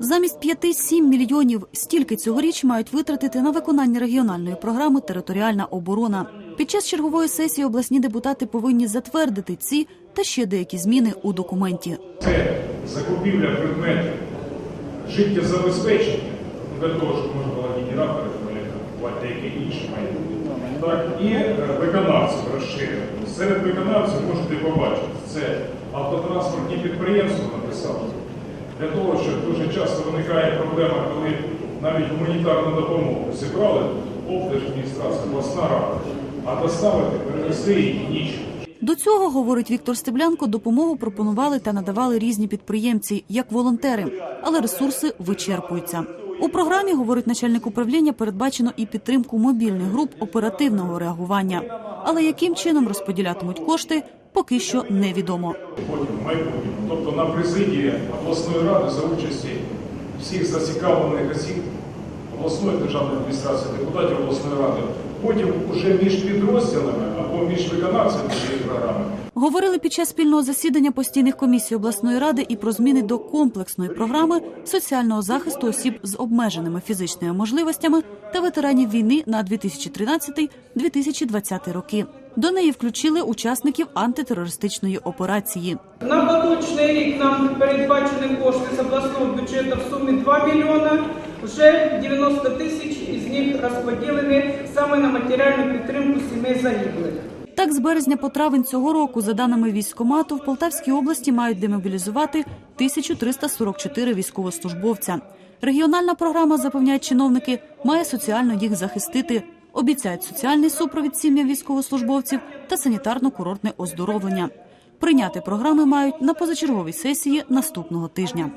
Замість 5-7 мільйонів стільки цьогоріч мають витратити на виконання регіональної програми Територіальна оборона. Під час чергової сесії обласні депутати повинні затвердити ці та ще деякі зміни у документі. Це закупівля предметів життєзабезпечення для того, щоб можна було генератори купувати, деякі інші майбутнє. Так, і е, виконавців розширено. Серед виконавців можете побачити, це автотранспортні підприємства написали. Для того, що дуже часто виникає проблема, коли навіть гуманітарну допомогу зібрали облдержадміністрація, обласна рада, а доставити, перенести її нічого. До цього, говорить Віктор Стеблянко, допомогу пропонували та надавали різні підприємці, як волонтери, але ресурси вичерпуються. У програмі, говорить начальник управління, передбачено і підтримку мобільних груп оперативного реагування. Але яким чином розподілятимуть кошти, поки що невідомо. Тобто на президії обласної ради за участі всіх зацікавлених осіб обласної державної адміністрації, депутатів обласної ради, потім уже між підрозділами або між виконавцями цієї програми Говорили під час спільного засідання постійних комісій обласної ради і про зміни до комплексної програми соціального захисту осіб з обмеженими фізичними можливостями та ветеранів війни на 2013-2020 роки. До неї включили учасників антитерористичної операції. На поточний рік нам передбачені кошти з обласного бюджету в сумі 2 мільйона. Вже 90 тисяч із них розподілені саме на матеріальну підтримку сімей загиблих. Так, з березня по травень цього року, за даними військкомату, в Полтавській області мають демобілізувати 1344 військовослужбовця. Регіональна програма, запевняють чиновники, має соціально їх захистити. Обіцяють соціальний супровід сім'ям військовослужбовців та санітарно-курортне оздоровлення. Прийняти програми мають на позачерговій сесії наступного тижня.